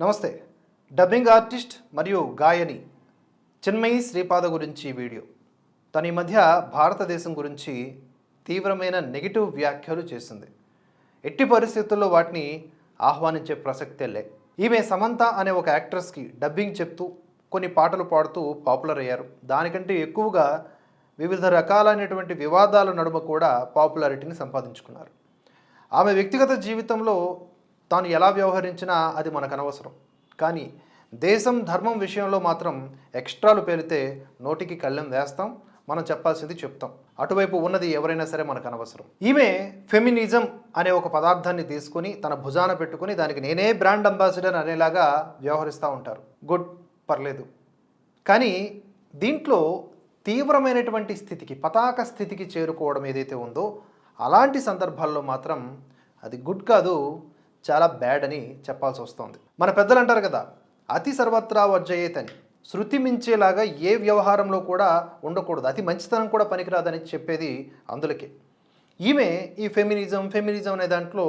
నమస్తే. Dubbing artist మరియు గాయని చిన్మయి శ్రీపాద గురించి వీడియో. తన ఈ మధ్య భారతదేశం గురించి తీవ్రమైన నెగిటివ్ వ్యాఖ్యలు చేసింది. ఎట్టి పరిస్థితుల్లో వాటిని ఆహ్వానించే ప్రసక్తే లే. ఈమె సమంత అనే ఒక యాక్ట్రెస్కి డబ్బింగ్ చెప్తూ కొన్ని పాటలు పాడుతూ పాపులర్ అయ్యారు. దానికంటే ఎక్కువగా వివిధ రకాలైనటువంటి వివాదాల నడుమ కూడా పాపులారిటీని సంపాదించుకున్నారు. ఆమె వ్యక్తిగత జీవితంలో తాను ఎలా వ్యవహరించినా అది మనకు అనవసరం కానీ దేశం ధర్మం విషయంలో మాత్రం ఎక్స్ట్రాలు పేలితే నోటికి కళ్ళెం వేస్తాం మనం చెప్పాల్సింది చెప్తాం. అటువైపు ఉన్నది ఎవరైనా సరే మనకు అనవసరం ఈమె ఫెమినిజం అనే ఒక పదార్థాన్ని తీసుకుని తన భుజాన పెట్టుకుని దానికి నేనే బ్రాండ్ అంబాసిడర్ అనేలాగా వ్యవహరిస్తూ ఉంటారు. గుడ్ పర్లేదు. కానీ దీంట్లో తీవ్రమైనటువంటి స్థితికి పతాక స్థితికి చేరుకోవడం ఏదైతే ఉందో అలాంటి సందర్భాల్లో మాత్రం అది గుడ్ కాదు చాలా బ్యాడ్ అని చెప్పాల్సి వస్తుంది. మన పెద్దలు అంటారు కదా అతి సర్వత్రా వర్జయేత్ అని శృతి మించేలాగా ఏ వ్యవహారంలో కూడా ఉండకూడదు. అతి మంచితనం కూడా పనికిరాదని చెప్పేది అందులకే. ఈమె ఈ ఫెమినిజం ఫెమినిజం అనే దాంట్లో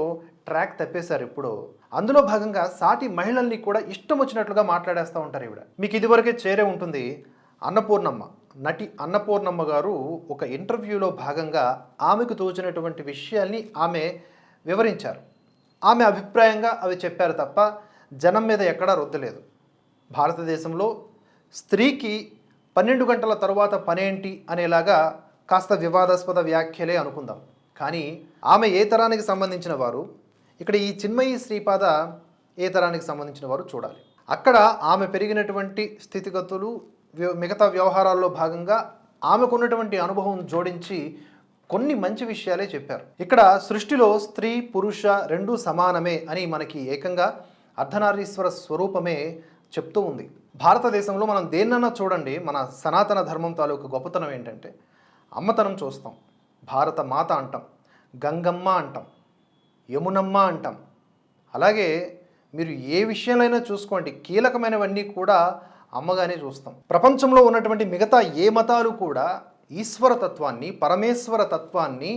ట్రాక్ తప్పేశారు ఇప్పుడు. అందులో భాగంగా సాటి మహిళల్ని కూడా ఇష్టం వచ్చినట్లుగా మాట్లాడేస్తూ ఉంటారు ఇవిడ మీకు ఇదివరకే చేరే ఉంటుంది అన్నపూర్ణమ్మ. నటి అన్నపూర్ణమ్మ గారు ఒక ఇంటర్వ్యూలో భాగంగా ఆమెకు తోచినటువంటి విషయాల్ని ఆమె వివరించారు. ఆమె అభిప్రాయంగా అవి చెప్పారు తప్ప జనం మీద ఎక్కడా రుద్దలేదు భారతదేశంలో స్త్రీకి పన్నెండు గంటల తరువాత పనేంటి అనేలాగా కాస్త వివాదాస్పద వ్యాఖ్యలే అనుకుందాం. కానీ ఆమె ఏ తరానికి సంబంధించిన వారు? ఇక్కడ ఈ చిన్మయి శ్రీపాద ఏ తరానికి సంబంధించిన వారు చూడాలి. అక్కడ ఆమె పెరిగినటువంటి స్థితిగతులు మిగతా వ్యవహారాల్లో భాగంగా ఆమెకున్నటువంటి అనుభవం జోడించి కొన్ని మంచి విషయాలే చెప్పారు. ఇక్కడ సృష్టిలో స్త్రీ పురుష రెండూ సమానమే అని మనకి ఏకంగా అర్ధనారీశ్వర స్వరూపమే చెప్తూ ఉంది. భారతదేశంలో మనం దేన్నన్నా చూడండి మన సనాతన ధర్మం తాలూకు గొప్పతనం ఏంటంటే అమ్మతనం చూస్తాం. భారత మాత అంటాం గంగమ్మ అంటాం యమునమ్మ అంటాం. అలాగే మీరు ఏ విషయంలో చూసుకోండి కీలకమైనవన్నీ కూడా అమ్మగానే చూస్తాం. ప్రపంచంలో ఉన్నటువంటి మిగతా ఏ మతాలు కూడా ఈశ్వర తత్వాన్ని పరమేశ్వర తత్వాన్ని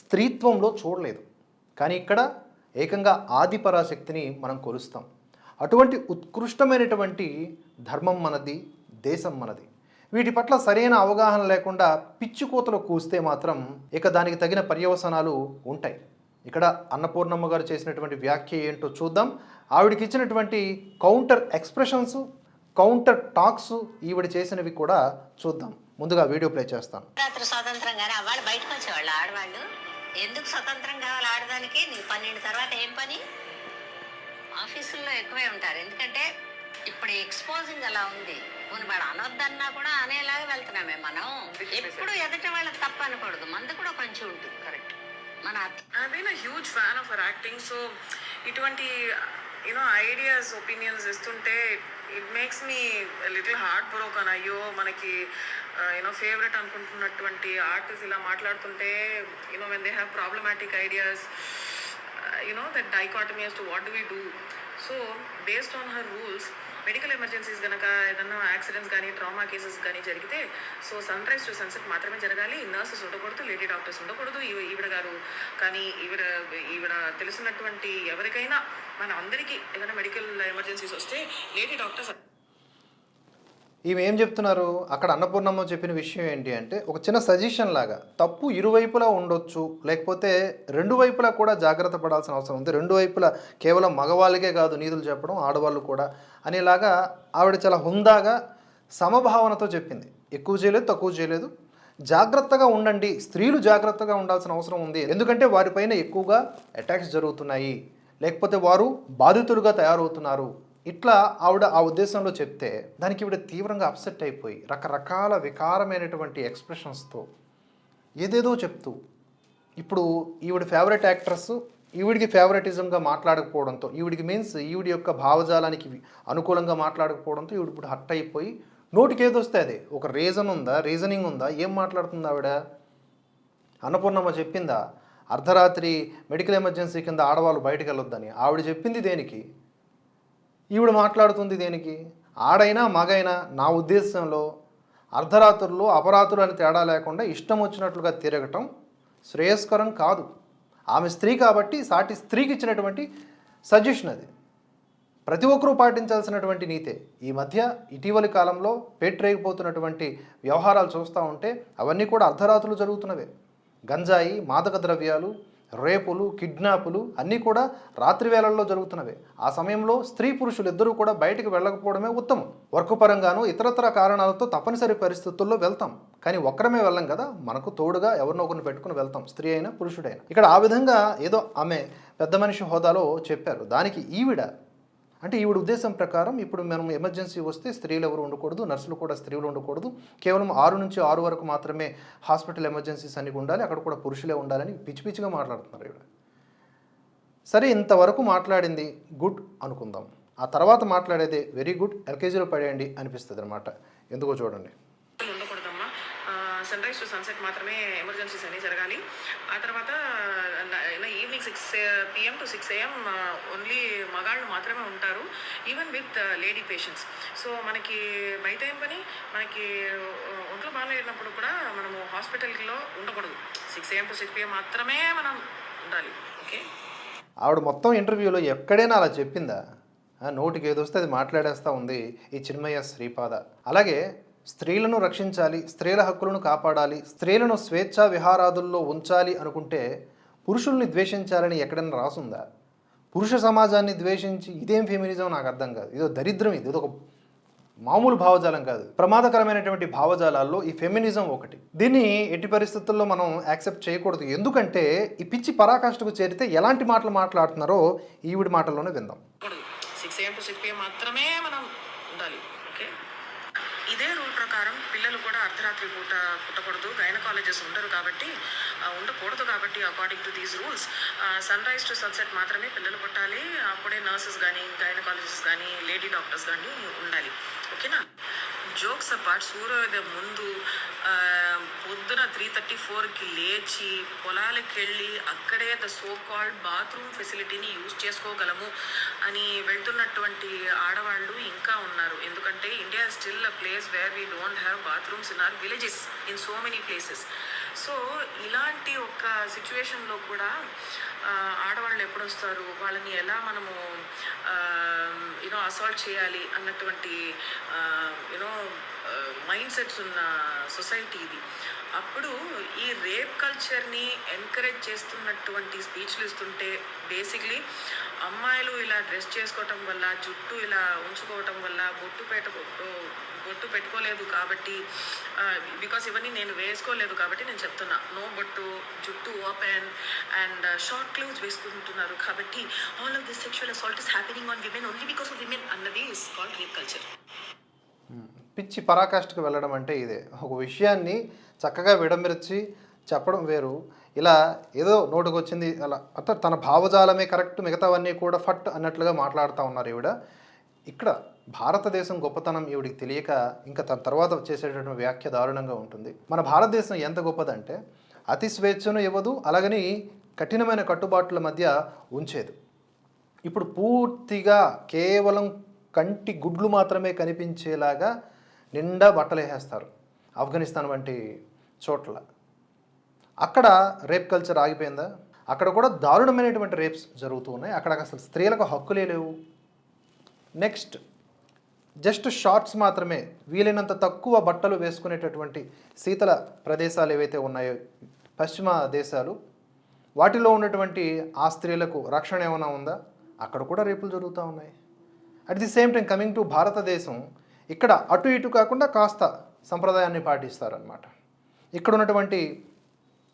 స్త్రీత్వంలో చూడలేదు. కానీ ఇక్కడ ఏకంగా ఆదిపరాశక్తిని మనం కొలుస్తాం. అటువంటి ఉత్కృష్టమైనటువంటి ధర్మం మనది దేశం మనది. వీటి పట్ల సరైన అవగాహన లేకుండా పిచ్చుకోతలు కూస్తే మాత్రం ఇక దానికి తగిన పర్యవసనాలు ఉంటాయి. ఇక్కడ అన్నపూర్ణమ్మ గారు చేసినటువంటి వ్యాఖ్య ఏంటో చూద్దాం. ఆవిడకి ఇచ్చినటువంటి కౌంటర్ ఎక్స్ప్రెషన్స్ కౌంటర్ టాక్స్ ఈవిడ చేసినవి కూడా చూద్దాం. ముందుగా వీడియో ప్లే చేస్తాను. వాళ్ళు బయటకు వచ్చేవాళ్ళు ఆడవాళ్ళు? ఎందుకు స్వతంత్రం కావాలి ఆడదానికి? నీ పన్నెండు తర్వాత ఏం పని? ఆఫీసుల్లో ఎక్కువే ఉంటారు. ఎందుకంటే ఇప్పుడు ఎక్స్పోజింగ్ అలా ఉంది. పోనీ వాడు అనొద్దన్నా కూడా అనేలాగా వెళ్తున్నామే మనం. ఎప్పుడు ఎదుటి వాళ్ళకి తప్పు అనకూడదు. మంది కూడా కొంచెం ఉంటుంది. కరెక్ట్ మన huge fan of her acting, so ఇటువంటి యూనో ఐడియాస్ ఒపీనియన్స్ ఇస్తుంటే it makes me little heart broken అయ్యో మనకి యూనో ఫేవరెట్ అనుకుంటున్నటువంటి ఆర్టిస్ట్ ఇలా మాట్లాడుతుంటే you know when they have problematic ideas you know that dichotomy to what what do so based on her rules medical emergencies కనుక ఏదన్నా accidents కానీ trauma cases కానీ జరిగితే so sunrise to sunset మాత్రమే జరగాలి. Nurses ఉండకూడదు lady doctors ఉండకూడదు. ఈవిడ గారు కానీ ఈవిడ ఈవిడ తెలిసినటువంటి ఎవరికైనా మన అందరికీ ఏదైనా మెడికల్ ఎమర్జెన్సీస్ వస్తే లేడీ డాక్టర్స్ ఈమె ఏం చెప్తున్నారు? అక్కడ అన్నపూర్ణమ్మ చెప్పిన విషయం ఏంటి అంటే ఒక చిన్న సజెషన్ లాగా తప్పు ఇరువైపులా ఉండొచ్చు లేకపోతే రెండు వైపులా కూడా జాగ్రత్త పడాల్సిన అవసరం ఉంది. రెండు వైపులా కేవలం మగవాళ్ళకే కాదు నీతులు చెప్పడం ఆడవాళ్ళు కూడా అనేలాగా ఆవిడ చాలా హుందాగా సమభావనతో చెప్పింది. ఎక్కువ చేయలేదు తక్కువ చేయలేదు. జాగ్రత్తగా ఉండండి. స్త్రీలు జాగ్రత్తగా ఉండాల్సిన అవసరం ఉంది. ఎందుకంటే వారిపైన ఎక్కువగా అటాక్స్ జరుగుతున్నాయి. లేకపోతే వారు బాధితులుగా తయారవుతున్నారు. ఇట్లా ఆవిడ ఆ ఉద్దేశంలో చెప్తే దానికి ఈవిడ తీవ్రంగా అప్సెట్ అయిపోయి రకరకాల వికారమైనటువంటి ఎక్స్ప్రెషన్స్తో ఏదేదో చెప్తూ ఇప్పుడు ఈవిడ ఫేవరెట్ యాక్ట్రస్ ఈవిడికి ఫేవరెటిజంగా మాట్లాడకపోవడంతో ఈవిడికి మీన్స్ ఈవిడి యొక్క భావజాలానికి అనుకూలంగా మాట్లాడకపోవడంతో ఈవిడ ఇప్పుడు హట్ అయిపోయి నోటికి ఏదొస్తే అదే ఒక రీజన్ ఉందా రీజనింగ్ ఉందా ఏం మాట్లాడుతుంది ఆవిడ? అన్నపూర్ణమ్మ చెప్పిందా అర్ధరాత్రి మెడికల్ ఎమర్జెన్సీ కింద ఆడవాళ్ళు బయటకు వెళ్ళొద్దని ఆవిడ చెప్పింది దేనికి? ఈవిడ మాట్లాడుతుంది దేనికి? ఆడైనా మగైనా నా ఉద్దేశంలో అర్ధరాత్రులు అపరాత్రులు అని తేడా లేకుండా ఇష్టం వచ్చినట్లుగా తిరగటం శ్రేయస్కరం కాదు. ఆమె స్త్రీ కాబట్టి సాటి స్త్రీకి ఇచ్చినటువంటి సజెషన్ అది. ప్రతి ఒక్కరూ పాటించాల్సినటువంటి నీతే. ఈ మధ్య ఇటీవలి కాలంలో పేట్రేగిపోతున్నటువంటి వ్యవహారాలు చూస్తూ ఉంటే అవన్నీ కూడా అర్ధరాత్రులు జరుగుతున్నవే. గంజాయి మాదక ద్రవ్యాలు రేపులు కిడ్నాపులు అన్నీ కూడా రాత్రి వేళల్లో జరుగుతున్నవి. ఆ సమయంలో స్త్రీ పురుషులు ఇద్దరూ కూడా బయటికి వెళ్ళకపోవడమే ఉత్తమం. వర్క్ పరంగాను ఇతరత్ర కారణాలతో తప్పనిసరి పరిస్థితుల్లో వెళ్తాం. కానీ ఒక్కరమే వెళ్ళం కదా? మనకు తోడుగా ఎవరినో ఒకరిని పెట్టుకుని వెళ్తాం. స్త్రీ అయినా పురుషుడైనా. ఇక్కడ ఆ విధంగా ఏదో ఆమె పెద్ద మనిషి హోదాలో చెప్పారు. దానికి ఈవిడ అంటే ఈవిడ ఉద్దేశం ప్రకారం ఇప్పుడు మనం ఎమర్జెన్సీ వస్తే స్త్రీలు ఎవరు ఉండకూడదు నర్సులు కూడా స్త్రీలు ఉండకూడదు. కేవలం ఆరు నుంచి ఆరు వరకు మాత్రమే హాస్పిటల్ ఎమర్జెన్సీస్ అన్ని ఉండాలి అక్కడ కూడా పురుషులే ఉండాలని పిచ్చి పిచ్చిగా మాట్లాడుతున్నారు ఈవిడ. సరే ఇంతవరకు మాట్లాడింది గుడ్ అనుకుందాం. ఆ తర్వాత మాట్లాడేది వెరీ గుడ్ ఎల్కేజీలో పడేయండి అనిపిస్తుంది అనమాట ఎందుకో చూడండి. సన్ రైజ్ టు సన్సెట్ మాత్రమే ఎమర్జెన్సీస్ అన్నీ జరగాలి. ఆ తర్వాత evening six PM to six AM only మగాళ్ళు మాత్రమే ఉంటారు. Even with lady patients so మనకి బయట ఏం పని? మనకి uh, ఒంట్లో బాగాలేనప్పుడు కూడా మనము హాస్పిటల్లో ఉండకూడదు. Six AM to six PM మాత్రమే మనం ఉండాలి. ఓకే ఆవిడ మొత్తం ఇంటర్వ్యూలో ఎక్కడైనా అలా చెప్పిందా? నోటికి నోటికి ఏదొస్తే అది మాట్లాడేస్తూ ఉంది ఈ చిన్మయ్య శ్రీపాద. అలాగే స్త్రీలను రక్షించాలి స్త్రీల హక్కులను కాపాడాలి స్త్రీలను స్వేచ్ఛా విహారాదుల్లో ఉంచాలి అనుకుంటే పురుషుల్ని ద్వేషించాలని ఎక్కడైనా రాసుందా? పురుష సమాజాన్ని ద్వేషించి ఇదేం ఫెమినిజం నాకు అర్థం కాదు. ఇదో దరిద్రం ఇది. ఇదొక మామూలు భావజాలం కాదు. ప్రమాదకరమైనటువంటి భావజాలాల్లో ఈ ఫెమినిజం ఒకటి. దీన్ని ఎట్టి పరిస్థితుల్లో మనం యాక్సెప్ట్ చేయకూడదు. ఎందుకంటే ఈ పిచ్చి పరాకాష్ఠకు చేరితే ఎలాంటి మాటలు మాట్లాడుతున్నారో ఈవిడి మాటల్లోనే విందాం. Six AM to six PM మాత్రమే మనం ఉండాలి. ఓకే? ఇదే రూల్ ప్రకారం పిల్లలు కూడా అర్ధరాత్రి పూట పుట్టకూడదు. గైనకాలజెస్ ఉండరు కాబట్టి ఉండకూడదు కాబట్టి according to these rules sunrise to sunset మాత్రమే పిల్లలు పుట్టాలి. అప్పుడే నర్సెస్ కానీ గైనకాలజిస్ట్ కానీ లేడీ డాక్టర్స్ కానీ ఉండాలి. ఓకేనా? జోక్స్ అపార్ట్ సూర్యోదయం ముందు పొద్దున త్రీ థర్టీ ఫోర్కి లేచి పొలాలకు వెళ్ళి అక్కడే ద సో కాల్డ్ బాత్రూమ్ ఫెసిలిటీని యూజ్ చేసుకోగలము అని వెళ్తున్నటువంటి ఆడవాళ్ళు ఇంకా ఉన్నారు. ఎందుకంటే India still a place where we don't have bathrooms in our villages in so many places so ఇలాంటి ఒక సిచ్యువేషన్లో కూడా ఆడవాళ్ళు ఎప్పుడొస్తారు వాళ్ళని ఎలా మనము యూనో అసాల్ట్ చేయాలి అన్నటువంటి యూనో మైండ్ సెట్స్ ఉన్న సొసైటీ ఇది. అప్పుడు ఈ రేప్ కల్చర్ని ఎంకరేజ్ చేస్తున్నటువంటి స్పీచ్లు ఇస్తుంటే బేసిక్లీ అమ్మాయిలు ఇలా డ్రెస్ చేసుకోవటం వల్ల జుట్టు ఇలా ఉంచుకోవటం వల్ల బొట్టు పెట్ట బొట్టు పెట్టుకోలేదు కాబట్టి బికాస్ ఇవన్నీ నేను వేసుకోలేదు కాబట్టి నేను చెప్తున్నా. నో బొట్టు జుట్టు ఓపెన్ అండ్ షార్ట్ క్లూజ్ వేసుకుంటున్నారు కాబట్టి all of this sexual assault is happening on women only because of women అన్నది ఇస్ కాల్డ్ రేప్ కల్చర్ పిచ్చి పరాకాష్ఠకు వెళ్ళడం అంటే ఇదే. ఒక విషయాన్ని చక్కగా విడమిరచి చెప్పడం వేరు. ఇలా ఏదో నోటుకు వచ్చింది అలా. అంటే తన భావజాలమే కరెక్ట్ మిగతావన్నీ కూడా ఫట్ అన్నట్లుగా మాట్లాడుతూ ఉన్నారు ఈవిడ. ఇక్కడ భారతదేశం గొప్పతనం ఈవిడికి తెలియక ఇంకా తన తర్వాత చేసేటటువంటి వ్యాఖ్య దారుణంగా ఉంటుంది. మన భారతదేశం ఎంత గొప్పదంటే అతి స్వేచ్ఛను ఇవ్వదు అలాగని కఠినమైన కట్టుబాట్ల మధ్య ఉంచేది. ఇప్పుడు పూర్తిగా కేవలం కంటి గుడ్లు మాత్రమే కనిపించేలాగా నిండా బట్టలు వేసేస్తారు. ఆఫ్ఘనిస్తాన్ వంటి చోట్ల. అక్కడ రేప్ కల్చర్ ఆగిపోయిందా? అక్కడ కూడా దారుణమైనటువంటి రేప్స్ జరుగుతూ ఉన్నాయి. అక్కడ అసలు స్త్రీలకు హక్కులే లేవు. నెక్స్ట్ జస్ట్ షార్ట్స్ మాత్రమే వీలైనంత తక్కువ బట్టలు వేసుకునేటటువంటి శీతల ప్రదేశాలు ఏవైతే ఉన్నాయో పశ్చిమ దేశాలు వాటిలో ఉన్నటువంటి ఆ స్త్రీలకు రక్షణ ఏమైనా ఉందా? అక్కడ కూడా రేపులు జరుగుతూ ఉన్నాయి. At the same time coming to Bharatadesam ఇక్కడ అటు ఇటు కాకుండా కాస్త సంప్రదాయాన్ని పాటిస్తారనమాట ఇక్కడ ఉన్నటువంటి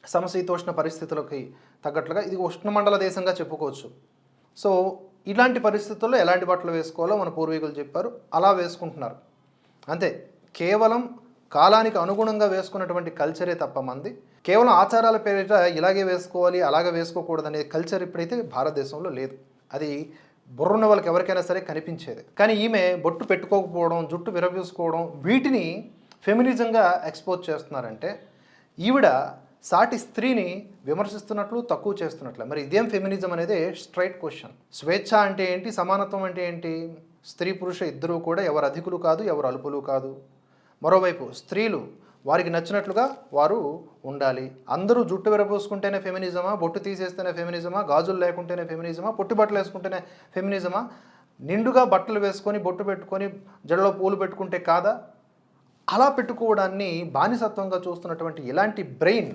సమశీతోష్ణ పరిస్థితులకి తగ్గట్లుగా ఇది ఉష్ణమండల దేశంగా చెప్పుకోవచ్చు. సో ఇలాంటి పరిస్థితుల్లో ఎలాంటి బట్టలు వేసుకోవాలో మన పూర్వీకులు చెప్పారు. అలా వేసుకుంటున్నారు. అంతే. కేవలం కాలానికి అనుగుణంగా వేసుకున్నటువంటి కల్చరే తప్ప మంది. కేవలం ఆచారాల పేరిట ఇలాగే వేసుకోవాలి అలాగే వేసుకోకూడదు అనే కల్చర్ ఇప్పుడైతే భారతదేశంలో లేదు. అది బుర్రున్న వాళ్ళకి ఎవరికైనా సరే కనిపించేది. కానీ ఈమె బొట్టు పెట్టుకోకపోవడం జుట్టు విరబూసుకోవడం వీటిని ఫెమినిజంగా ఎక్స్పోజ్ చేస్తున్నారంటే ఈవిడ సాటి స్త్రీని విమర్శిస్తున్నట్లు తక్కువ చేస్తున్నట్లు. మరి ఇదేం ఫెమినిజం అనేది స్ట్రైట్ క్వశ్చన్. స్వేచ్ఛ అంటే ఏంటి? సమానత్వం అంటే ఏంటి? స్త్రీ పురుష ఇద్దరూ కూడా ఎవరు అధికులు కాదు ఎవరు అల్పులు కాదు. మరోవైపు స్త్రీలు వారికి నచ్చినట్లుగా వారు ఉండాలి. అందరూ జుట్టు విరబోసుకుంటేనే ఫెమినిజమా బొట్టు తీసేస్తేనే ఫెమినిజమా గాజులు లేకుంటేనే ఫెమినిజమా పొట్టి బట్టలు వేసుకుంటేనే ఫెమినిజమా నిండుగా బట్టలు వేసుకొని బొట్టు పెట్టుకొని జడలో పూలు పెట్టుకుంటే కాదా? అలా పెట్టుకోవడాన్ని బానిసత్వంగా చూస్తున్నటువంటి ఇలాంటి బ్రెయిన్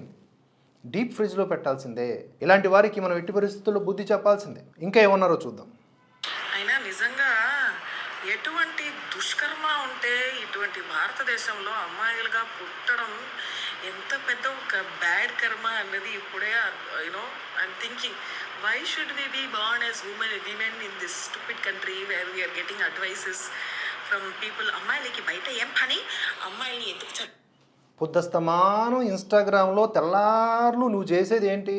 డీప్ ఫ్రిడ్జ్లో పెట్టాల్సిందే. ఇలాంటి వారికి మనం ఎట్టి పరిస్థితుల్లో బుద్ధి చెప్పాల్సిందే. ఇంకా ఏమన్నారో చూద్దాం. అయినా నిజంగా ఎటువంటి దుష్కర్మ ఉంటే ఇటువంటి భారతదేశంలో అమ్మాయిలుగా పుట్టడం ఎంత పెద్ద ఒక బ్యాడ్ కర్మ అన్నది ఇప్పుడే you know I'm thinking why should we be born as women women in this stupid country where we're getting advices from people అమ్మాయిలకి బయట ఏం పని? అమ్మాయిల్ని ఎందుకు చ పొద్దుస్తమానం ఇన్స్టాగ్రామ్లో తెల్లార్లు నువ్వు చేసేది ఏంటి?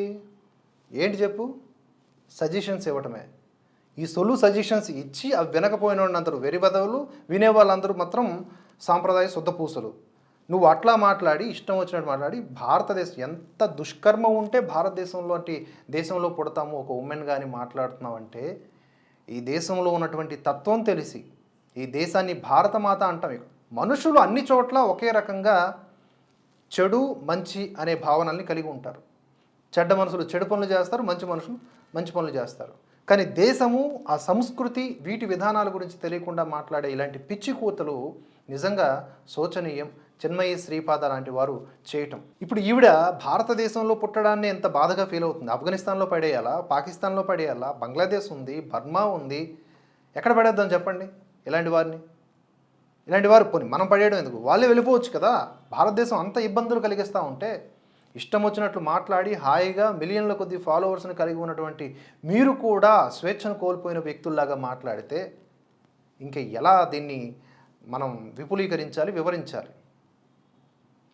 ఏంటి చెప్పు? సజెషన్స్ ఇవ్వటమే. ఈ సొలు సజెషన్స్ ఇచ్చి అవి వినకపోయిన వాళ్ళందరూ వెరి బదవులు వినే వాళ్ళందరూ మాత్రం సాంప్రదాయ శుద్ధ పూసలు. నువ్వు అట్లా మాట్లాడి ఇష్టం వచ్చినట్టు మాట్లాడి భారతదేశం ఎంత దుష్కర్మ ఉంటే భారతదేశంలో దేశంలో పుడతాము ఒక ఉమెన్ కానీ మాట్లాడుతున్నావంటే ఈ దేశంలో ఉన్నటువంటి తత్వం తెలిసి ఈ దేశాన్ని భారతమాత అంటాం మనుషులు అన్ని చోట్ల ఒకే రకంగా చెడు మంచి అనే భావనల్ని కలిగి ఉంటారు. చెడ్డ మనుషులు చెడు పనులు చేస్తారు మంచి మనుషులు మంచి పనులు చేస్తారు. కానీ దేశము ఆ సంస్కృతి వీటి విధానాల గురించి తెలియకుండా మాట్లాడే ఇలాంటి పిచ్చి కూతలు నిజంగా శోచనీయం చిన్మయి శ్రీపాద లాంటి వారు చేయటం. ఇప్పుడు ఈవిడ భారతదేశంలో పుట్టడాన్ని ఎంత బాధగా ఫీల్ అవుతుంది. ఆఫ్ఘనిస్తాన్లో పడేయాలా? పాకిస్తాన్లో పడేయాలా? బంగ్లాదేశ్ ఉంది బర్మా ఉంది. ఎక్కడ పడేద్దాం చెప్పండి? ఇలాంటి వారిని. ఇలాంటి వారు పోనీ మనం పడేయడం ఎందుకు? వాళ్ళే వెళ్ళిపోవచ్చు కదా? భారతదేశం అంత ఇబ్బందులు కలిగిస్తూ ఉంటే ఇష్టం వచ్చినట్లు మాట్లాడి హాయిగా మిలియన్ల కొద్ది ఫాలోవర్స్ని కలిగి ఉన్నటువంటి మీరు కూడా స్వేచ్ఛను కోల్పోయిన వ్యక్తుల్లాగా మాట్లాడితే ఇంకా ఎలా దీన్ని మనం విపులీకరించాలి వివరించాలి?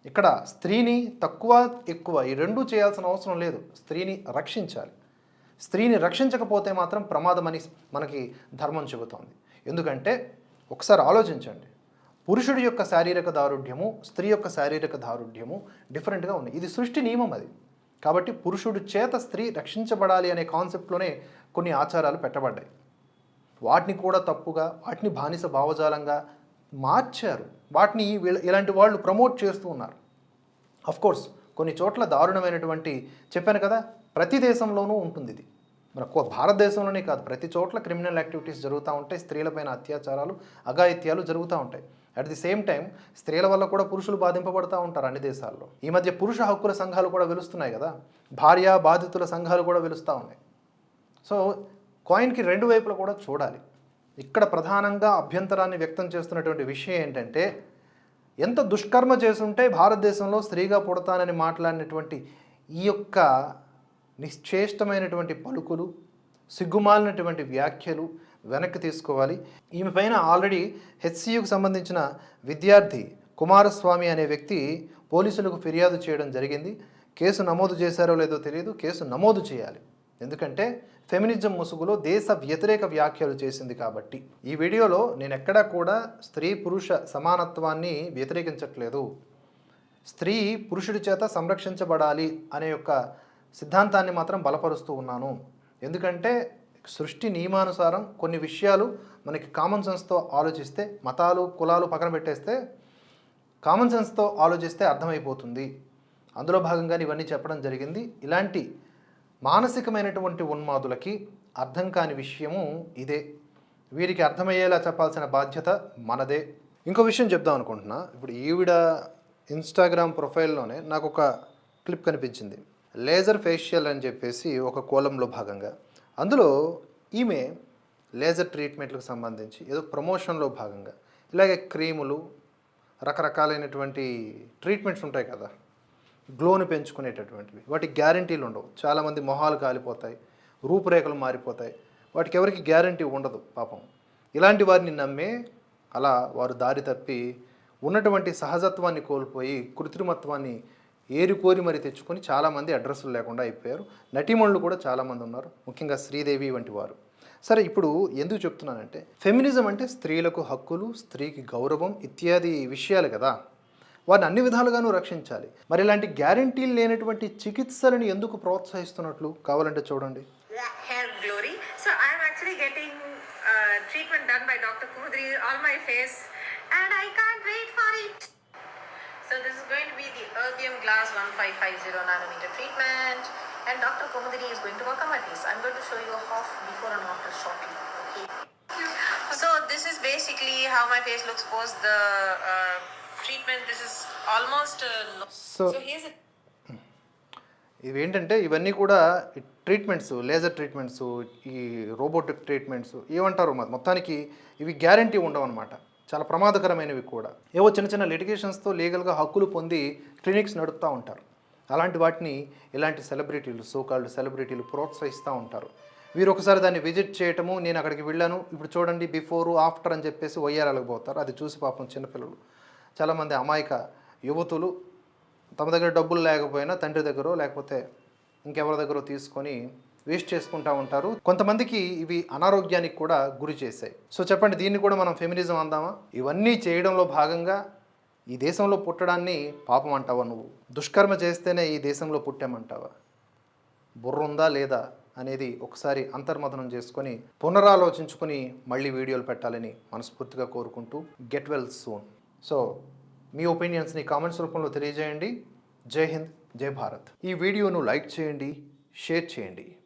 ఇక్కడ స్త్రీని తక్కువ ఎక్కువ ఈ రెండూ చేయాల్సిన అవసరం లేదు. స్త్రీని రక్షించాలి. స్త్రీని రక్షించకపోతే మాత్రం ప్రమాదమని మనకి ధర్మం చెబుతోంది. ఎందుకంటే ఒకసారి ఆలోచించండి. పురుషుడి యొక్క శారీరక దారుఢ్యము స్త్రీ యొక్క శారీరక దారుఢ్యము డిఫరెంట్గా ఉన్నాయి. ఇది సృష్టి నియమం అది. కాబట్టి పురుషుడు చేత స్త్రీ రక్షించబడాలి అనే కాన్సెప్ట్లోనే కొన్ని ఆచారాలు పెట్టబడ్డాయి. వాటిని కూడా తప్పుగా వాటిని బానిస భావజాలంగా మార్చారు. వాటిని వీళ్ళ ఇలాంటి వాళ్ళు ప్రమోట్ చేస్తూ ఉన్నారు. కోర్స్ కొన్ని చోట్ల దారుణమైనటువంటి చెప్పాను కదా ప్రతి దేశంలోనూ ఉంటుంది ఇది. మన భారతదేశంలోనే కాదు ప్రతి చోట్ల క్రిమినల్ యాక్టివిటీస్ జరుగుతూ ఉంటాయి స్త్రీలపైన అత్యాచారాలు అఘాయిత్యాలు జరుగుతూ ఉంటాయి. అట్ ది సేమ్ టైం స్త్రీల వల్ల కూడా పురుషులు బాధింపబడుతూ ఉంటారు అన్ని దేశాల్లో. ఈ మధ్య పురుష హక్కుల సంఘాలు కూడా వెలుస్తున్నాయి కదా? భార్య బాధితుల సంఘాలు కూడా వెలుస్తూ ఉన్నాయి. సో కాయిన్కి రెండు వైపులా కూడా చూడాలి. ఇక్కడ ప్రధానంగా అభ్యంతరాన్ని వ్యక్తం చేస్తున్నటువంటి విషయం ఏంటంటే ఎంత దుష్కర్మ చేసుంటే భారతదేశంలో స్త్రీగా పుడతానని మాట్లాడినటువంటి ఈ యొక్క నిశ్చేష్టమైనటువంటి పలుకులు సిగ్గుమాలినటువంటి వ్యాఖ్యలు వెనక్కి తీసుకోవాలి. ఈమె పైన ఆల్రెడీ హెచ్సియుకు సంబంధించిన విద్యార్థి కుమారస్వామి అనే వ్యక్తి పోలీసులకు ఫిర్యాదు చేయడం జరిగింది. కేసు నమోదు చేశారో లేదో తెలియదు. కేసు నమోదు చేయాలి. ఎందుకంటే ఫెమినిజం ముసుగులో దేశ వ్యతిరేక వ్యాఖ్యలు చేసింది కాబట్టి. ఈ వీడియోలో నేను ఎక్కడా కూడా స్త్రీ పురుష సమానత్వాన్ని వ్యతిరేకించట్లేదు. స్త్రీ పురుషుడి చేత సంరక్షించబడాలి అనే యొక్క సిద్ధాంతాన్ని మాత్రం బలపరుస్తూ ఉన్నాను. ఎందుకంటే సృష్టి నియమానుసారం కొన్ని విషయాలు మనకి కామన్ సెన్స్తో ఆలోచిస్తే మతాలు కులాలు పక్కన పెట్టేస్తే కామన్ సెన్స్తో ఆలోచిస్తే అర్థమైపోతుంది. అందులో భాగంగానే ఇవన్నీ చెప్పడం జరిగింది. ఇలాంటి మానసికమైనటువంటి ఉన్మాదులకి అర్థం కాని విషయము ఇదే. వీరికి అర్థమయ్యేలా చెప్పాల్సిన బాధ్యత మనదే. ఇంకో విషయం చెప్దాం అనుకుంటున్నా. ఇప్పుడు ఈవిడ ఇన్స్టాగ్రామ్ ప్రొఫైల్లోనే నాకు ఒక క్లిప్ కనిపించింది. లేజర్ ఫేషియల్ అని చెప్పేసి ఒక కోలంలో భాగంగా. అందులో ఈమె లేజర్ ట్రీట్మెంట్లకు సంబంధించి ఏదో ప్రమోషన్లో భాగంగా ఇలాగే క్రీములు రకరకాలైనటువంటి ట్రీట్మెంట్స్ ఉంటాయి కదా గ్లోని పెంచుకునేటటువంటివి. వాటికి గ్యారంటీలు ఉండవు. చాలామంది మొహాలు కాలిపోతాయి రూపురేఖలు మారిపోతాయి. వాటికి ఎవరికి గ్యారంటీ ఉండదు పాపం. ఇలాంటి వారిని నమ్మే అలా వారు దారి తప్పి ఉన్నటువంటి సహజత్వాన్ని కోల్పోయి కృత్రిమత్వాన్ని ఏరుకోరి మరి తెచ్చుకొని చాలామంది అడ్రస్లు లేకుండా అయిపోయారు నటీమణులు కూడా చాలామంది ఉన్నారు ముఖ్యంగా శ్రీదేవి వంటి వారు సరే ఇప్పుడు ఎందుకు చెప్తున్నానంటే ఫెమినిజం అంటే స్త్రీలకు హక్కులు స్త్రీకి గౌరవం ఇత్యాది విషయాలు కదా వారిని అన్ని విధాలుగాను రక్షించాలి మరి ఇలాంటి గ్యారంటీలు లేనటువంటి చికిత్సలను ఎందుకు ప్రోత్సహిస్తున్నట్లు కావాలంటే చూడండి hair glory. So I'm actually getting uh, treatment done by Dr. Kudri on my face, and I can't wait for it. So this is going to be the Erbium Glass 1550 nanometer treatment and Dr. Komudini is going to work on my face. I'm going to show you a half before and after shortly. Okay. basically how my face looks post the uh, treatment. This is almost. Uh, no- So- so here's a ఇవి ఏంటంటే ఇవన్నీ కూడా treatments laser treatments ఈ robotic treatments ఏమంటారు మొత్తానికి ఇవి guarantee ఉండవు అనమాట చాలా ప్రమాదకరమైనవి కూడా. ఏవో చిన్న చిన్న లిటిగేషన్స్తో లీగల్గా హక్కులు పొంది క్లినిక్స్ నడుపుతూ ఉంటారు. అలాంటి వాటిని ఇలాంటి సెలబ్రిటీలు సోకాల్డ్ సెలబ్రిటీలు ప్రోత్సహిస్తూ ఉంటారు. వీరు ఒకసారి దాన్ని విజిట్ చేయటము నేను అక్కడికి వెళ్ళాను ఇప్పుడు చూడండి బిఫోర్ ఆఫ్టర్ అని చెప్పేసి వయ్యారాలకు పోతారు. అది చూసి పాపం చిన్నపిల్లలు. చాలామంది అమాయక యువతులు తమ దగ్గర డబ్బులు లేకపోయినా తండ్రి దగ్గర లేకపోతే ఇంకెవరి దగ్గర తీసుకొని వేస్ట్ చేసుకుంటా ఉంటారు. కొంతమందికి ఇవి అనారోగ్యానికి కూడా గురి చేశాయి. సో చెప్పండి దీన్ని కూడా మనం ఫెమినిజం అందామా? ఇవన్నీ చేయడంలో భాగంగా ఈ దేశంలో పుట్టడాన్ని పాపం అంటావా నువ్వు? దుష్కర్మ చేస్తేనే ఈ దేశంలో పుట్టామంటావా? బుర్ర ఉందా లేదా అనేది ఒకసారి అంతర్మథనం చేసుకొని పునరాలోచించుకొని మళ్ళీ వీడియోలు పెట్టాలని మనస్ఫూర్తిగా కోరుకుంటూ గెట్ వెల్ సూన్ సో మీ ఒపీనియన్స్ని కామెంట్స్ రూపంలో తెలియజేయండి. జై హింద్ జై భారత్. ఈ వీడియోను లైక్ చేయండి షేర్ చేయండి.